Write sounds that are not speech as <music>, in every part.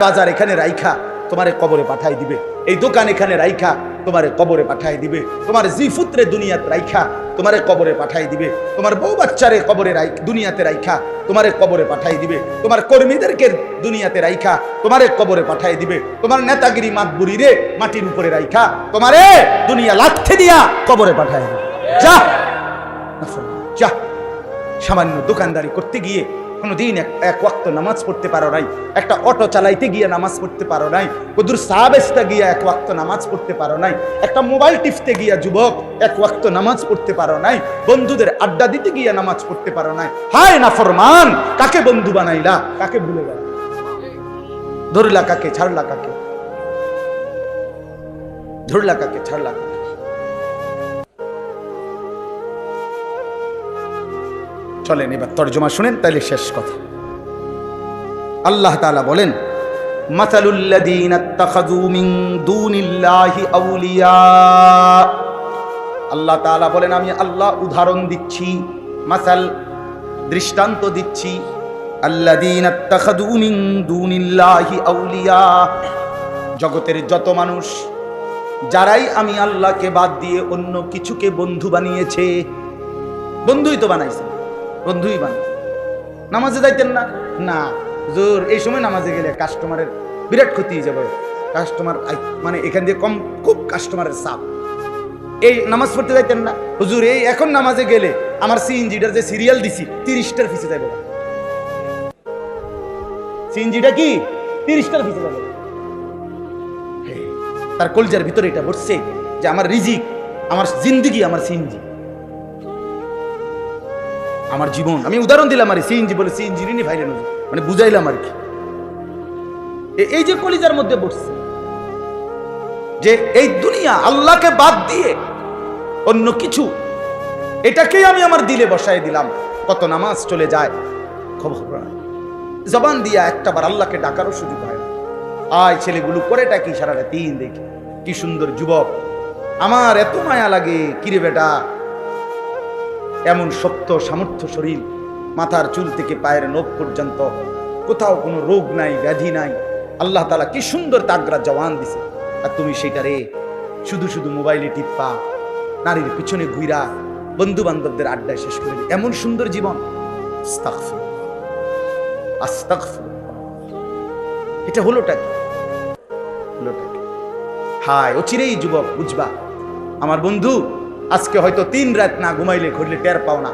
বাজার এখানে রাইখা, তোমারে কবরে পাঠাই দিবে। এই দোকান এখানে রাইখা, তোমারে কবরে পাঠাই দিবে। তোমার জিফুত্রে দুনিয়াতে রাইখা, তোমারে কবরে পাঠাই দিবে। তোমার বউ বাচ্চারে কবরে দুনিয়াতে রাইখা, তোমারে কবরে পাঠাই দিবে। তোমার কর্মীদেরকে দুনিয়াতে রাইখা, তোমারে কবরে পাঠাই দিবে। তোমার নেতাগিরি মাতবুরি রে মাটির উপরে রাইখা, তোমারে দুনিয়া লাথে দিয়া কবরে পাঠাই দিবে। যা! যা! সামান্য দোকানদারি করতে গিয়ে কোনোদিন এক এক ওয়াক্ত নামাজ পড়তে পারো নাই। একটা অটো চালাইতে গিয়ে নামাজ পড়তে পারো নাই। কদুর সাহাবেস্তা গিয়ে এক ওয়াক্ত নামাজ পড়তে পারো নাই। একটা মোবাইল টিপতে গিয়া যুবক এক ওয়াক্ত নামাজ পড়তে পারো নাই। বন্ধুদের আড্ডা দিতে গিয়ে নামাজ পড়তে পারো নাই। হায় না ফরমান! কাকে বন্ধু বানাইলা? কাকে ভুলে গেল? ধরলা কাকে? ছাড়লা কাকে? ধরলা কাকে? ছাড়লা কাকে? চলেন, এবার তর্জমা শুনেন তাহলে শেষ কথা। আল্লাহ তাআলা বলেন আউলিয়া। আল্লাহ তাআলা বলেন, আমি আল্লাহ উদাহরণ দিচ্ছি, মাসাল দৃষ্টান্ত দিচ্ছি আউলিয়া। জগতের যত মানুষ, যারাই আমি আল্লাহকে বাদ দিয়ে অন্য কিছুকে বন্ধু বানিয়েছে, বন্ধুই তো বানাইছে। বন্ধুই বানাইছে নামাজে যাইতেন না? না, জোর, এই সময় নামাজে গেলে কাস্টমারের বিরাট ক্ষতি যাবে। কাস্টমার মানে এখান দিয়ে কম, খুব কাস্টমারের চাপ। এই নামাজ পড়তে যাইতেন না? হুজুর, এই এখন নামাজে গেলে আমার সিএনজিটার যে সিরিয়াল দিছি, তিরিশটার ফিসে যাবে সিএনজিটা কি? তিরিশটার ফিসে যাবে তার কলজার ভিতরে এটা বসছে যে আমার রিজিক, আমার জিন্দিগি, আমার সিএনজি আমার জীবন। আমি উদাহরণ দিলাম আর সিএনজি বলে, সিএনজি নি ভাইলেন হুজুর। মানে বুঝাইলাম আর কি। এই যে কলিজার মধ্যে বসছে যে এই দুনিয়া আল্লাহকে বাদ দিয়ে অন্য কিছু, এটাকেই আমি আমার দিলে বসায় দিলাম। কত নামাজ চলে যায়, খবর জবান দিয়া একটা বার আল্লাহকে ডাকারও সুযোগ হয় আয় ছেলেগুলো করেটা কি সারাটা দিন দেখি। কি সুন্দর যুবক। আমার এত মায়া লাগে, কিরে বেটা? এমন শক্ত সামর্থ্য শরীর মাথার চুল থেকে পায়ের নখ পর্যন্ত। কোথাও কোনো রোগ নাই, ব্যাধি নাই। আল্লাহ তালা কি সুন্দর তাগরা জওয়ান দিছে। আর তুমি সেটা রে, শুধু শুধু মোবাইলে টিপ্পা নারীর পিছনে ঘুইরা বন্ধু বান্ধবদের আড্ডায় শেষ করে এমন সুন্দর জীবন। এটা হলোটা কি? হলোটা হায়, অচিরেই যুবক, বুঝবা। আমার বন্ধু আজকে হয়তো তিন রাত না ঘুমাইলে ঘুরলে টের পাও না।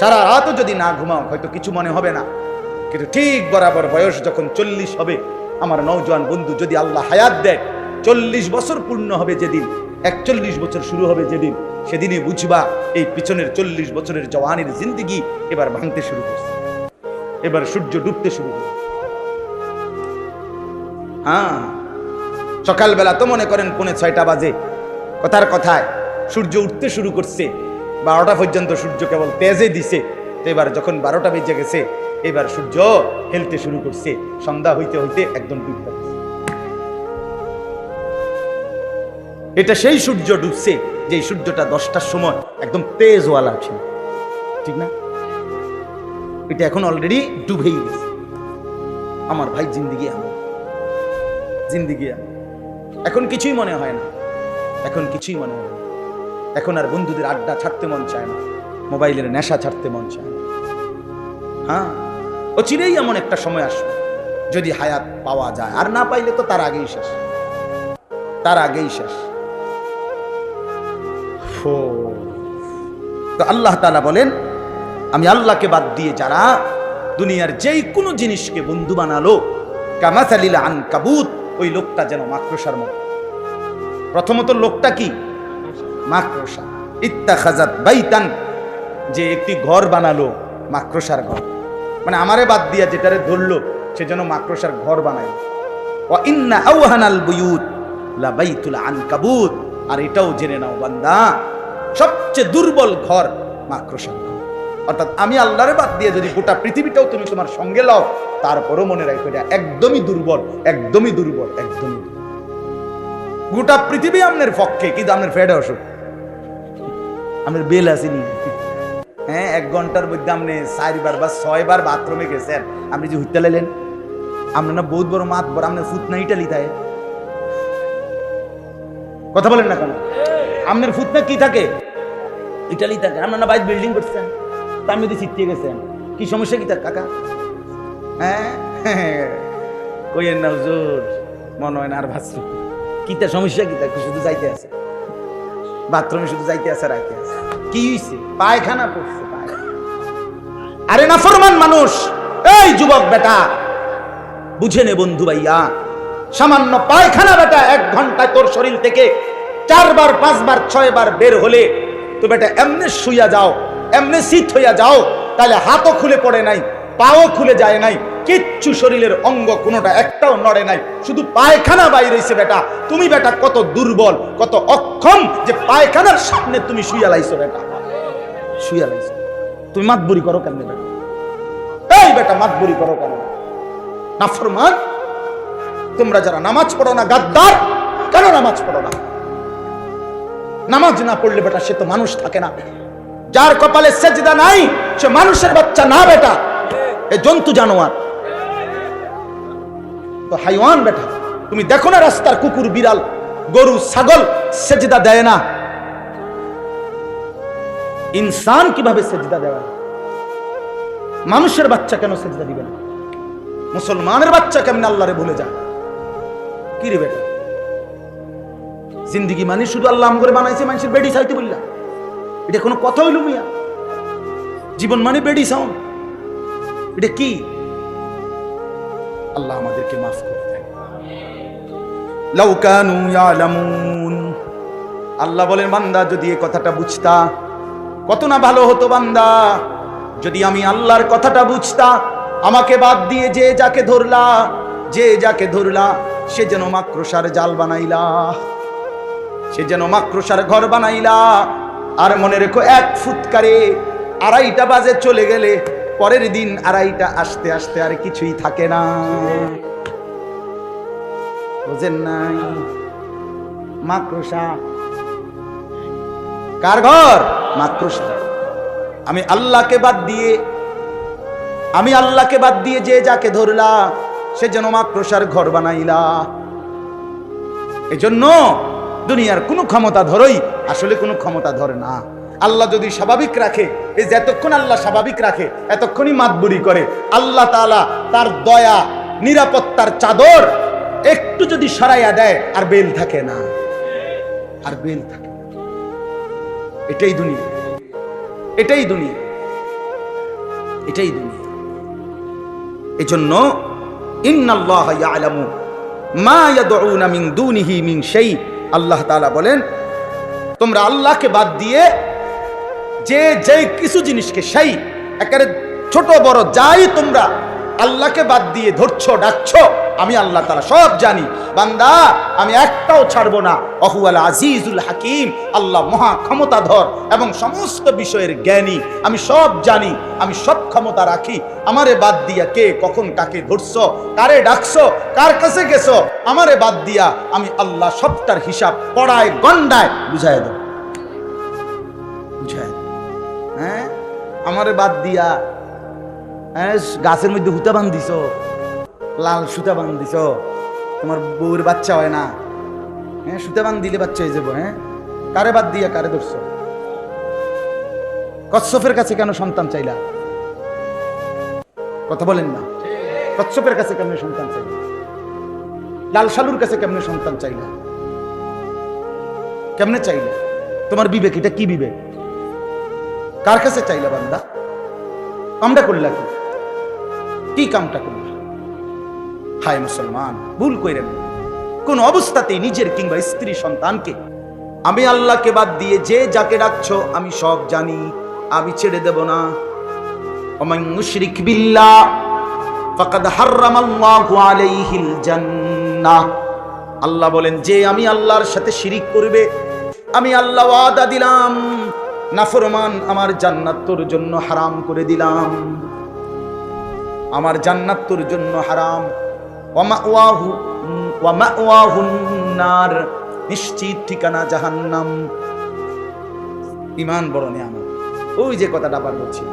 সারা রাতও যদি না ঘুমাও, হয়তো কিছু মনে হবে না। কিন্তু ঠিক বরাবর বয়স যখন চল্লিশ হবে, আমার নৌজওয়ান বন্ধু যদি আল্লাহ হায়াত দেয়, চল্লিশ বছর পূর্ণ হবে যেদিন, একচল্লিশ বছর শুরু হবে যেদিন, সেদিনই বুঝবা এই পিছনের চল্লিশ বছরের জওয়ানের জিন্দিগি এবার ভাঙতে শুরু করছে। এবার সূর্য ডুবতে শুরু করছে। হ্যাঁ সকালবেলা তো মনে করেন পৌনে ছয়টা বাজে। কথার কথায় সূর্য উঠতে শুরু করছে। বারোটা পর্যন্ত সূর্য কেবল তেজে দিছে। তো এবার যখন বারোটা বেজে গেছে, এবার সূর্য হেলতে শুরু করছে। সন্ধ্যা হইতে হইতে একদম ডুবতে এটা সেই সূর্য ডুবছে যে সূর্যটা দশটার সময় একদম তেজওয়ালা ছিল। ঠিক না? এটা এখন অলরেডি ডুবেই গেছে। আমার ভাই জিন্দিগি আমার জিন্দিগি আমার এখন কিছুই মনে হয় না। এখন কিছুই মনে হয় না। এখন আর বন্ধুদের আড্ডা ছাড়তে মন চায় না। মোবাইলের নেশা ছাড়তে মন চায় না। হ্যাঁ ও চিরেই এমন একটা সময় আসবে যদি হায়াত পাওয়া যায়। আর না পাইলে তো তার আগেই শেষ। তার আগেই শেষ। তো আল্লাহ তালা বলেন, আমি আল্লাহকে বাদ দিয়ে যারা দুনিয়ার যেই কোনো জিনিসকে বন্ধু বানালো, কামাসালিল আন কাবুত ওই লোকটা যেন মাকড়সার মতো। প্রথমত লোকটা কি? মাকড়সা ইত্তাখাজাত বাইতান। যে একটি ঘর বানালো মাকড়সার ঘর। মানে আমারে বাদ দিয়া যেটারে ধরলো, সে যেন মাকড়সার ঘর বানায়। ও ইন্না আউহানাল বুয়ুত লা বাইতুল আনকাবুত। আর এটাও জেনে নাও, বান্দা। সবচেয়ে দুর্বল ঘর মাকড়সার ঘর। অর্থাৎ আমি আল্লাহরে বাদ দিয়ে যদি গোটা পৃথিবীটাও তুমি তোমার সঙ্গে লাও, তারপরও মনে রাখো এটা একদমই দুর্বল একদমই দুর্বল একদমই দুর্বল। গোটা পৃথিবী আপনার পক্ষে কিন্তু আপনার ফেডে অসুখ? আপনার বেল আসেনি হ্যাঁ এক ঘণ্টার মধ্যে আপনি চারবার বা ছয়বার বাথরুমে গেছেন। আপনি যে হুইতে লাইলেন আপনার না বহুত বড় মাত বড় আপনার ফুত না ইটালি থাকে কথা বলেন না কেন? আপনার ফুত না কি থাকে? ইটালি থাকে। আপনার না বাইক বিল্ডিং করছেন তা আমি যদি চিত্তিয়ে গেছেন। কি সমস্যা কি তার, কাকা? হ্যাঁ? কইয়েন না, হুজুর, মনে হয় না আর ভাবছি কি তার সমস্যা কি তার শুধু যাইতে আছে। বাথরুমে শুধু যাইতে আছে, রাইতে আছে। কি হইছে? পায়খানা পড়ছে আরে না ফরমান মানুষ! এই যুবক বেটা! বুঝে নে বন্ধু ভাইয়া। সামান্য পায়খানা বেটা এক ঘন্টায় তোর শরীর থেকে চারবার, পাঁচবার, ছয়বার বের হলে তো বেটা এমনি শুইয়া যাও, এমনি শীত হইয়া যাও, তাহলে হাতও খুলে পড়ে নাই, পাও খুলে যায় নাই। কিচ্ছু শরীরের অঙ্গ কোনোটা একটাও নড়ে নাই। শুধু পায়খানা বাইর হইছে বেটা। তুমি বেটা কত দুর্বল, কত অক্ষম যে পায়খানার সামনে তুমি শুইয়া লাইছো বেটা। শুইয়া লাইছো তুমি মাতবুরি করো কেমনে বেটা? এই বেটা, মাতবুরি করো কেন নাফরমান তোমরা যারা নামাজ পড়ো না গাদ্দার, কেন নামাজ পড়ো না? নামাজ না পড়লে বেটা সে তো মানুষ থাকে না। যার কপালে সেজদা নাই, সে মানুষের বাচ্চা না বেটা। এ জন্তু জানোয়ার। তো হাইওয়ান বেটা, তুমি দেখো না রাস্তার কুকুর, বিড়াল, গরু, ছাগল সেজদা দেয় না। ইনসান কীভাবে সেজদা দেওয়া মানুষের বাচ্চা কেন সেজদা দিবে না? মুসলমানের বাচ্চা কেমন আল্লাহরে ভুলে যায়? কি রে বেটা? জিন্দিগি মানে শুধু আল্লাহ করে বানাইছে মানুষের বেডি চাইতে বললাম এটা কোনো কথা হইল মিয়া। জীবন মানে বেডি সাউন্ড এটা কি? আল্লাহ আমাদেরকে মাফ করে ইয়ালামুন। আল্লাহ বলেন, বান্দা যদি এ কথাটা বুঝতা, কত না ভালো হতো বান্দা। যদি আমি আল্লাহর কথাটা বুঝতা, আমাকে বাদ দিয়ে যে যাকে ধরলা, যে যাকে ধরলা, সে যেন মাক্রসার জাল বানাইলা, সে যেন মাক্রসার ঘর বানাইলা। আর মনে রেখো, এক ফুৎকারে আড়াইটা বাজে চলে গেলে পরের দিন আড়াইটা আসতে আসতে আর কিছুই থাকে না। বুঝেন নাই? মাক্রসা কার ঘর? মাক্রসা আমি আল্লাহকে বাদ দিয়ে, আমি আল্লাহকে বাদ দিয়ে যে যাকে ধরলা, সে যেন মাক্রসার ঘর বানাইলা। এজন্য দুনিয়ার কোনো ক্ষমতা ধরই, আসলে কোনো ক্ষমতা ধরে না। আল্লাহ যদি স্বাভাবিক রাখে, এই যে এতক্ষণ আল্লাহ স্বাভাবিক রাখে, এতক্ষণই মাতবুরি করে। আল্লাহ তাআলা তার দয়া, নিরাপত্তার চাদর একটু যদি সরাইয়া দেয়, আর বেল থাকে না। আর বেল থাকে। এটাই দুনিয়া। এটাই দুনিয়া। এটাই দুনিয়া। এজন্য ইন্নাল্লাহ ইয়ালামু মা ইয়াদউনা মিন দুনিহি মিন শাই। আল্লাহ তাআলা বলেন, তোমরা আল্লাহকে বাদ দিয়ে যে যে কিছু জিনিসকে সেই একেবারে ছোট বড় যাই তোমরা আল্লাহকে বাদ দিয়ে ধরছো, ডাকছো, আমি আল্লাহ তারা সব জানি। বান্দা, আমি একটাও ছাড়বো না। অহুয়াল আজিজুল হাকিম, আল্লাহ মহা ক্ষমতাধর এবং সমস্ত বিষয়ের জ্ঞানী। আমি সব জানি, আমি সব ক্ষমতা রাখি। আমারে বাদ দিয়া কে কখন কাকে ধরছো, কারে ডাকছো, কার কাছে গেছো, আমারে বাদ দিয়া আমি আল্লাহ সবটার হিসাব পড়ায়, গন্ডায় বুঝাই দেব। আমারে বাদ দিয়া হ্যাঁ গাছের মধ্যে হুতা বান্ধিছ, লাল সুতা বান্ধিছ, তোমার বউর বাচ্চা হয় না হ্যাঁ সুতা বান দিলে বাচ্চা হয়ে যাব হ্যাঁ? কারে বাদ দিয়া, কারে ধরছ? কচ্ছপের কাছে কেন সন্তান চাইলা? কথা বলেন না। কচ্ছপের কাছে কেমনে সন্তান চাইলা? লাল সালুর কাছে কেমনে সন্তান চাইলা? কেমনে চাইলা? তোমার বিবেক, এটা কি বিবেক? কার কাছে চাইলা বান্দা? কামটা করলা কি? কি কামটা করলা? হায় মুসলমান, ভুল কইরেন কোন অবস্থাতেই নিজের কিংবা স্ত্রী সন্তানকে আমি আল্লাহকে বাদ দিয়ে যে যাকে ডাকছো, আমি সব জানি, আমি ছেড়ে দেব না। ওমান মুশরিক বিল্লাহ, ফাকাদ হাররামাল্লাহু আলাইহিল জান্নাহ। আল্লাহ বলেন, যে আমি আল্লাহর সাথে শিরিক করবে, আমি আল্লাহ ওয়াদা দিলাম। নাফরমান আমার জান্নাত তোর জন্য হারাম করে দিলাম। আমার জান্নাত তোর জন্য হারাম। ওয়ামাওয়াহু ওয়ামাওয়াহুন নার, নিশ্চিত ঠিকানা জাহান্নাম। ইমান বড় নিয়ামত। ওই যে কথাটা আবার বলছি।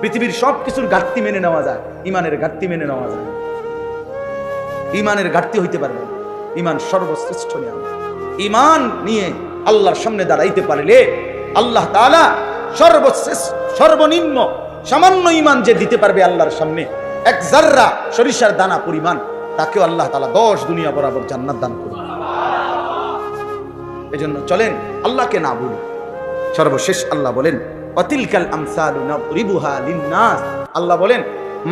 পৃথিবীর সব কিছুর ঘাটতি মেনে নেওয়া যায় ইমানের ঘাটতি মেনে নেওয়া যায়। ইমানের ঘাটতি হইতে পারবে ইমান সর্বশ্রেষ্ঠ নিয়ম ইমান নিয়ে আল্লাহর সামনে দাঁড়াইতে পারলে আল্লাহ তাআলা সর্বশ্রেষ্ঠ, সর্বনিম্ন, সামান্য ইমান যে দিতে পারবে আল্লাহর সামনে, এক জাররা সরিষার দানা পরিমাণ, তাকেও আল্লাহ তাআলা দশ দুনিয়া বরাবর জান্নাত দান করবে এজন্য চলেন, আল্লাহকে না ভুলি সর্বশেষ আল্লাহ বলেন, অতিলকাল আল্লাহ বলেন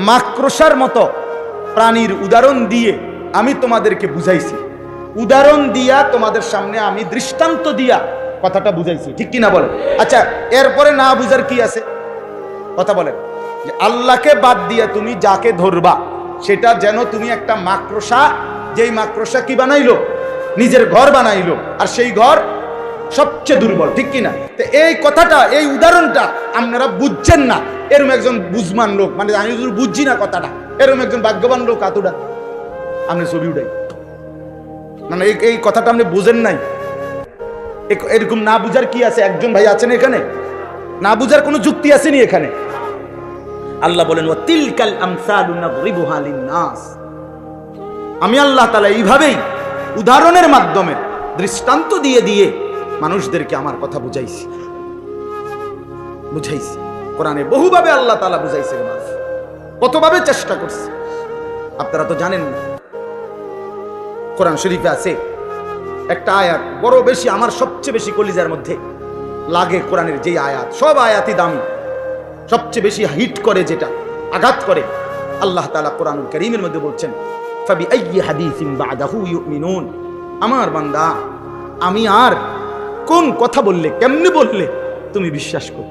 মাকড়সার মতো প্রাণীর উদাহরণ দিয়ে আমি তোমাদেরকে বুঝাইছি। উদাহরণ দিয়া তোমাদের সামনে আমি দৃষ্টান্ত দিয়া কথাটা বুঝাইছি। ঠিক কি না বলেন? আচ্ছা এরপরে না বুঝার কি আছে? কথা বলেন। যে আল্লাহকে বাদ দিয়ে তুমি যাকে ধরবা সেটা যেন তুমি একটা মাকড়সা যেই মাকড়সা কি বানাইলো? নিজের ঘর বানাইলো। আর সেই ঘর সবচেয়ে দুর্বল ঠিক কি না তো এই কথাটা এই উদাহরণটা আপনারা বুঝছেন না। এরম একজন বুঝমান লোক মানে আমি বুঝছি না কথাটা এরম একজন ভাগ্যবান লোক আতুটা আপনি ছবি উঠাই। মানে এই এই কথাটা আপনি বুঝেন নাই। এরকম না বুঝার কি আছে? একজন ভাই আছেন এখানে? না বুঝার কোনো যুক্তি আসেনি এখানে? আল্লাহ বলেন আমি আল্লাহ তালা এইভাবেই উদাহরণের মাধ্যমে দৃষ্টান্ত দিয়ে দিয়ে মানুষদেরকে আমার কথা বুঝাইছি। বুঝাইছি। কোরআনে বহুভাবে আল্লাহ তালা বুঝাইছে মানুষ। কতভাবে চেষ্টা করছে। আপনারা তো জানেন কোরআন শরীফে আছে একটা আয়াত, বড় বেশি, আমার সবচেয়ে বেশি কলিজার মধ্যে লাগে কোরআনের যে আয়াত। সব আয়াতই দামি। সবচেয়ে বেশি হিট করে যেটা, আঘাত করে। আল্লাহ তাআলা কোরআন করিমের মধ্যে বলছেন আমার বান্দা, আমি আর কোন কথা বললে, কেমনে বললে তুমি বিশ্বাস করো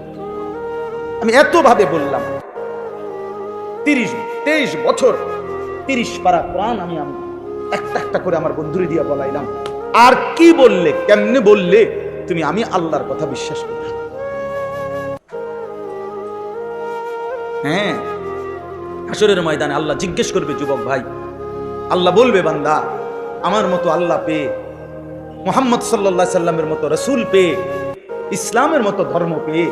আমি এতভাবে বললাম। তিরিশ, তেইশ বছর, তিরিশ পারা কোরআন আমি আমি একটা একটা করে আমার বন্ধুরে দিয়ে বলাইলাম। আর কি বললে? কেমনে বললে? তুমি, আমি আল্লাহর কথা বিশ্বাস করো। হ্যাঁ হাসরের ময়দানে আল্লাহ জিজ্ঞেস করবে, যুবক ভাই, আল্লাহ বলবে, বান্দা, আমার মতো আল্লাহ পেয়ে, মোহাম্মদ সাল্লা সাল্লামের মতো রসুল পেয়ে, ইসলামের মতো ধর্ম পেয়ে,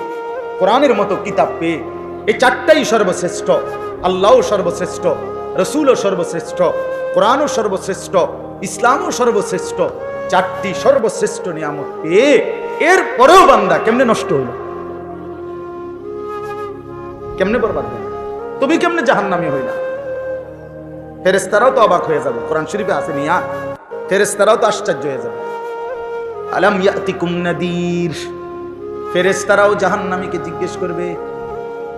কোরআনের মতো কিতাব পেয়ে, এই চারটাই সর্বশ্রেষ্ঠ, আল্লাহও সর্বশ্রেষ্ঠ, রসুলও সর্বশ্রেষ্ঠ, কোরআনও সর্বশ্রেষ্ঠ, ইসলামও সর্বশ্রেষ্ঠ চারটি সর্বশ্রেষ্ঠ নিয়ামত পেয়ে এর পরেও বান্দা কেমনে নষ্ট হইল? কেমনে বরবাদ হইল? তুমি কেমনে জাহান্নামি হইলা? ফেরেস্তারাও তো অবাক হয়ে যাবে। কোরআন শরীফে আছে নিয়া ফেরেস্তারাও তো আশ্চর্য হয়ে যাবে। আলাম ইয়াতিকুম নাদির? ফেরেস্তারাও জাহান্নামীকে জিজ্ঞেস করবে,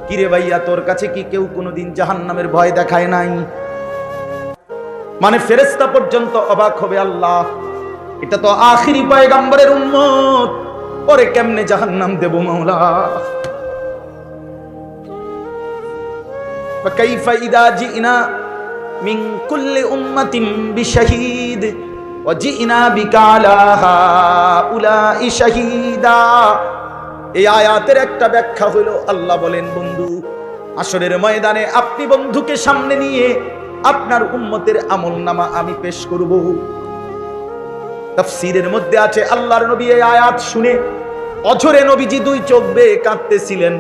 কিরে ভাইয়া, তোর কাছে কি কেউ কোনোদিন জাহান্নামের ভয় দেখায় নাই? মানে ফেরেস্তা পর্যন্ত অবাক হবে আল্লাহ। এটা তো আখিরি পয়গাম্বরের উম্মত পরে কেমনে জাহান্নাম দেব মাওলা فكيف إذا جئنا من كل أمة بشهيد وجئنا بك على هؤلاء شهيدا এই আয়াতের একটা ব্যাখ্যা হইল আল্লাহ বলেন বন্ধু আসরের ময়দানে আপনি বন্ধুকে সামনে নিয়ে আপনার উম্মতের আমল নামা আমি পেশ করব তাফসীরের মধ্যে আছে, আল্লাহর নবী এই আয়াত শুনে অঝরে নবীজি দুই চোখ বেয়ে কাঁদতেছিলেন।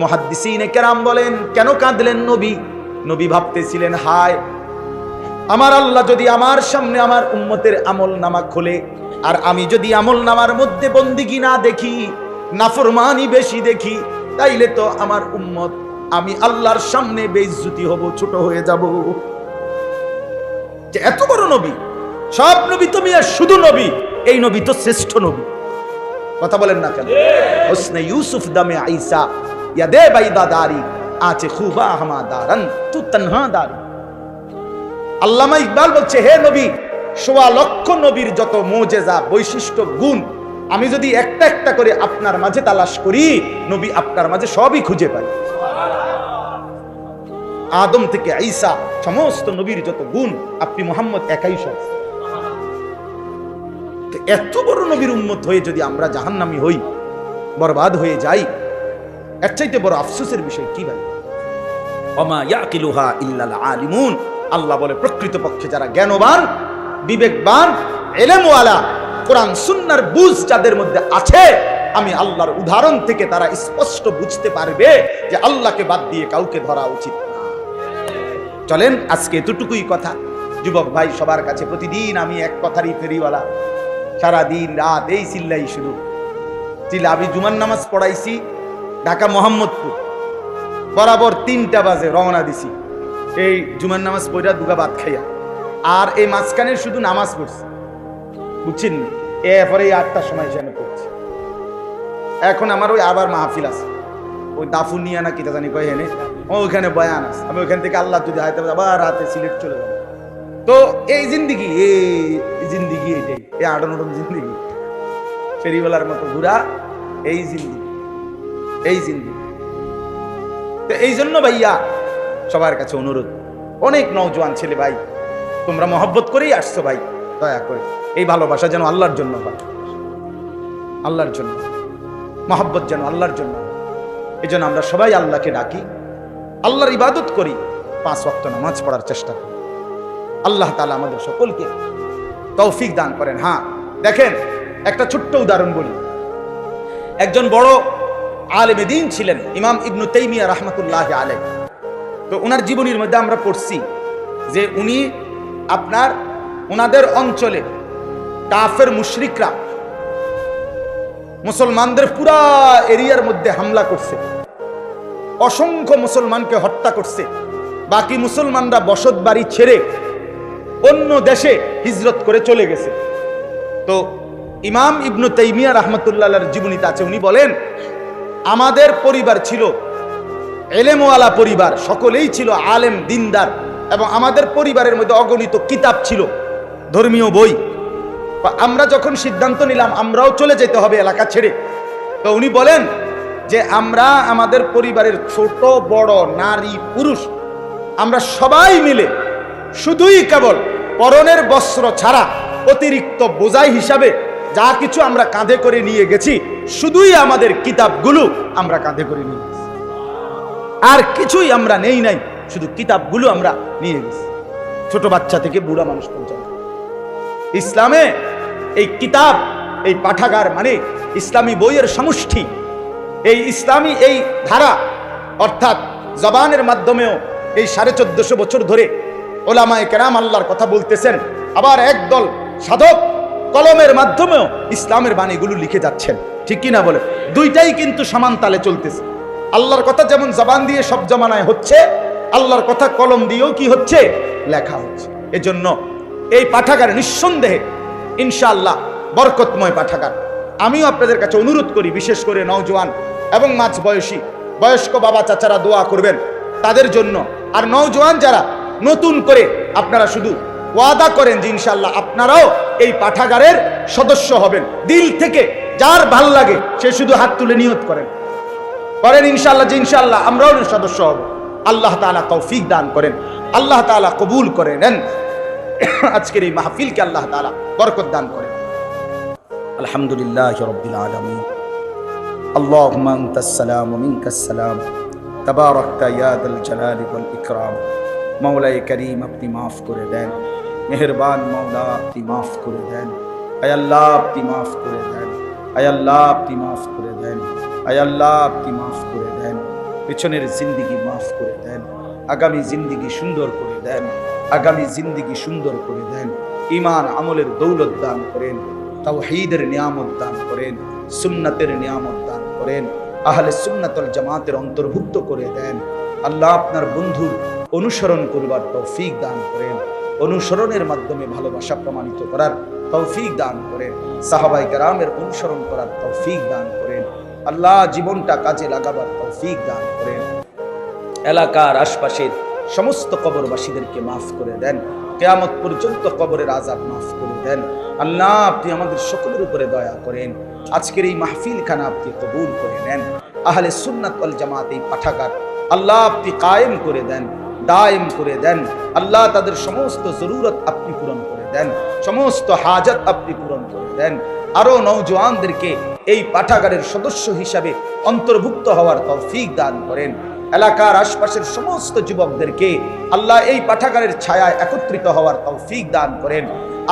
মহাদ্দিসিনে কেরাম বলেন, কেন কাঁদলেন নবী? নবী ভাবতেছিলেন, হায়, আমার আল্লাহ যদি আমার সামনে আমার উম্মতের আমল নামা খোলে, আর আমি যদি আমল নামার মধ্যে বন্দিগি না দেখি, নাফরমানি বেশি দেখি, তাইলে তো আমার উম্মত, আমি আল্লাহর সামনে বেইজ্জতি হব, ছোট হয়ে যাব। যে এত বড় নবী সব নবী তুমি আর শুধু নবী। এই নবী তো শ্রেষ্ঠ নবী। কথা বলেন না কেন? হোসনে ইউসুফ দামে আইসা ইয়া দে বাইদা দারি আছে খুবা হামা দারান, তু তনহা দারি। আল্লামা ইকবাল বলছে, হে নবী, সোয়া লক্ষ নবীর যত মোজেজা, বৈশিষ্ট্য, গুণ, আমি যদি একটা একটা করে আপনার মাঝে তালাশ করি, নবী আপনার মাঝে সবই খুঁজে পাই আদম থেকে আইসা সমস্ত নবীর যত গুণ, আপনি মোহাম্মদ একাই সব। তো এত বড় নবীর উম্মত হয়ে যদি আমরা জাহান্নামি হই, বরবাদ হয়ে যাই, এর চাইতে বড় আফসোসের বিষয় কি ভাই? অমা ইয়াকিলুহা ইল্লাল আলিমুন। আল্লাহ বলে, প্রকৃতপক্ষে যারা জ্ঞানবান, বিবেকবান, এলেমওয়ালা, কোরআন সুন্নার বুঝ যাদের মধ্যে আছে, আমি আল্লাহর উদাহরণ থেকে তারা স্পষ্ট বুঝতে পারবে যে আল্লাহকে বাদ দিয়ে কাউকে ধরা উচিত চলেন, আজকে এতটুকুই কথা। যুবক ভাই, সবার কাছে প্রতিদিন আমি এক কথারই ফেরিওয়ালা। সারা দিন রাত এই চিল্লাই শুধু চিল্লা, আমি জুমার নামাজ পড়াইছি ঢাকা মোহাম্মদপুর। বরাবর তিনটা বাজে রওনা দিছি। এই জুমার নামাজ পড়া দুগা ভাত খাইয়া। আর এই মাঝখানে শুধু নামাজ পড়ছি। বুঝছেন এরপরে এই আটটার সময় আমি পড়ছি। এখন আমার ওই আবার মাহফিল আছে। ওই দাফুন নিয়ে না কিতা জানি কয় হেনে ওইখানে বয়ান আছে। আমি ওইখান থেকে আল্লাহ যদি হাইতে আবার রাতে সিলেট চলে যাব। তো এই জিন্দিগি এই জিন্দিগি এটাই, এই আডন আডন জিন্দিগি। ফেরিওয়ালার মতো ঘুরা, এই জিন্দিগি এই জিন্দিগি। তো এই জন্য ভাইয়া সবার কাছে অনুরোধ, অনেক নওজোয়ান ছেলে ভাই, তোমরা মহব্বত করেই আসছো ভাই, দয়া করে। এই ভালোবাসা যেন আল্লাহর জন্য হয়। আল্লাহর জন্য। মহব্বত যেন আল্লাহর জন্য এই জন্য আমরা সবাই আল্লাহকে ডাকি, আল্লাহর ইবাদত করি, পাঁচ ওয়াক্ত নামাজ পড়ার চেষ্টা করি। আল্লাহ তালা আমাদের সকলকে তৌফিক দান করেন। হ্যাঁ দেখেন, একটা ছোট্ট উদাহরণ বলি। একজন বড় আলেমে দিন ছিলেন, ইমাম ইবনু তাইমিয়া রহমতুল্লাহ আলেম তো ওনার জীবনীর মধ্যে আমরা পড়ছি যে উনি আপনার ওনাদের অঞ্চলে কাফের মুশরিকরা মুসলমানদের পুরা এরিয়ার মধ্যে হামলা করছে। অসংখ্য মুসলমানকে হত্যা করছে। বাকি মুসলমানরা বসত বাড়ি ছেড়ে অন্য দেশে হিজরত করে চলে গেছে। তো ইমাম ইবনু তাইমিয়া রহমতুল্লাহর জীবনীতে আছে, উনি বলেন, আমাদের পরিবার ছিল এলেমওয়ালা পরিবার, সকলেই ছিল আলেম, দিনদার এবং আমাদের পরিবারের মধ্যে অগণিত কিতাব ছিল, ধর্মীয় বই। আমরা যখন সিদ্ধান্ত নিলাম, আমরাও চলে যেতে হবে এলাকা ছেড়ে। তো উনি বলেন যে, আমরা আমাদের পরিবারের ছোট, বড়, নারী, পুরুষ, আমরা সবাই মিলে, শুধুই কেবল পরনের বস্ত্র ছাড়া অতিরিক্ত বোঝাই হিসাবে যা কিছু আমরা কাঁধে করে নিয়ে গেছি, শুধুই আমাদের কিতাবগুলো আমরা কাঁধে করে নিয়ে গেছি। আর কিছুই আমরা নেই নাই, শুধু কিতাবগুলো আমরা নিয়ে গেছি। ছোট বাচ্চা থেকে বুড়া মানুষ পর্যন্ত। ইসলামে এই কিতাব, এই পাঠাগার মানে ইসলামী বইয়ের সমষ্টি। এই ইসলামী এই ধারা, অর্থাৎ জবানের মাধ্যমেও এই সাড়ে চোদ্দশো বছর ধরে ওলামায় কেরাম আল্লাহর কথা বলতেছেন। আবার একদল সাধক কলমের মাধ্যমেও ইসলামের বাণীগুলো লিখে যাচ্ছেন। ঠিক কি না বলে? দুইটাই কিন্তু সমান তালে চলতেছে। আল্লাহর কথা যেমন জবান দিয়ে সব জমানায় হচ্ছে, আল্লাহর কথা কলম দিয়েও কি হচ্ছে? লেখা হচ্ছে। এজন্য এই পাঠাগার নিঃসন্দেহে ইনশাআল্লাহ বরকতময় পাঠাগার। আমিও আপনাদের কাছে অনুরোধ করি, বিশেষ করে নওজোয়ান এবং মাছ বয়সী বয়স্ক বাবা চাচারা দোয়া করবেন। তাদের জন্য। আর নওজোয়ান যারা নতুন করে আপনারা শুধু ওয়াদা করেন যে ইনশাল্লাহ আপনারাও এই পাঠাগারের সদস্য হবেন দিল থেকে যার ভাল লাগে সে শুধু হাত তুলে নিয়ত করেন করেন ইনশাল্লাহ যে ইনশাল্লাহ আমরাও সদস্য হব আল্লাহ তাআলা তৌফিক দান করেন আল্লাহ তাআলা কবুল করে নেন <coughs> আজকের এই মাহফিলকে আল্লাহ তাআলা বরকত দান করেন আলহামদুলিল্লাহ রব্বিল আলামিন اللهم انت السلام ومنك السلام تباركت يا ذا الجلال والاكرام মৌলাই করিম আপনি মাফ করে দেন। মেহেরবান মৌলা আপনি মাফ করে দেন। আয় আল্লাহ আপনি মাফ করে দেন। আয় আল্লাহ আপনি মাফ করে দেন। আয় আল্লাহ আপনি মাফ করে দেন। পেছনের জিন্দিগি মাফ করে দেন। আগামী জিন্দিগি সুন্দর করে দেন। আগামী জিন্দিগি সুন্দর করে দেন। ইমান আমলের দৌলত দান করেন। তাওহীদের নিয়ামত দান করেন। সুন্নাতের নিয়ামত দান করেন। আহলে সুন্নাতল জামাতের অন্তর্ভুক্ত করে দেন। আল্লাহ আপনার বন্ধুর অনুসরণ করবার তৌফিক দান করেন। অনুসরণের মাধ্যমে ভালোবাসা প্রমাণিত করার তৌফিক দান করেন। সাহাবাই কারামের অনুসরণ করার তৌফিক দান করেন। আল্লাহ জীবনটা কাজে লাগাবার তৌফিক দান করেন। এলাকার আশপাশের সমস্ত কবরবাসীদেরকে মাফ করে দেন। কেয়ামত পর্যন্ত কবরের আজাব মাফ করে দেন। আল্লাহ, আপনি আমাদের সকলের উপরে দয়া করেন। আজকের এই মাহফিল খানা আপনি কবুল করে নেন। আহলে সুন্নাত ওয়াল জামাত এই পাঠাগার আল্লাহ আপনি কায়েম করে দেন, দায়েম করে দেন। আল্লাহ তাদের সমস্ত জরুরত আপনি পূরণ করে দেন, সমস্ত হাজত আপনি পূরণ করে দেন। আরও নৌজওয়ানদেরকে এই পাঠাগারের সদস্য হিসাবে অন্তর্ভুক্ত হওয়ার তৌফিক দান করেন। এলাকার আশপাশের সমস্ত যুবকদেরকে আল্লাহ এই পাঠাগারের ছায়ায় একত্রিত হওয়ার তৌফিক দান করেন।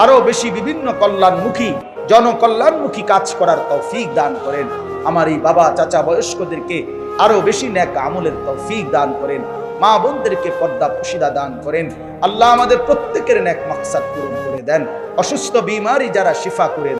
আরও বেশি বিভিন্ন কল্যাণমুখী, জনকল্যাণমুখী কাজ করার তৌফিক দান করেন। আমার এই বাবা চাচা বয়স্কদেরকে আরও বেশি ন্যাক আমলের তৌফিক দান করেন। মা বোনদেরকে পর্দা পুশিদা দান করেন। আল্লাহ আমাদের প্রত্যেকের ন্যাক মাকসাদ পূরণ করে দেন। অসুস্থ, বিমারি যারা শিফা করে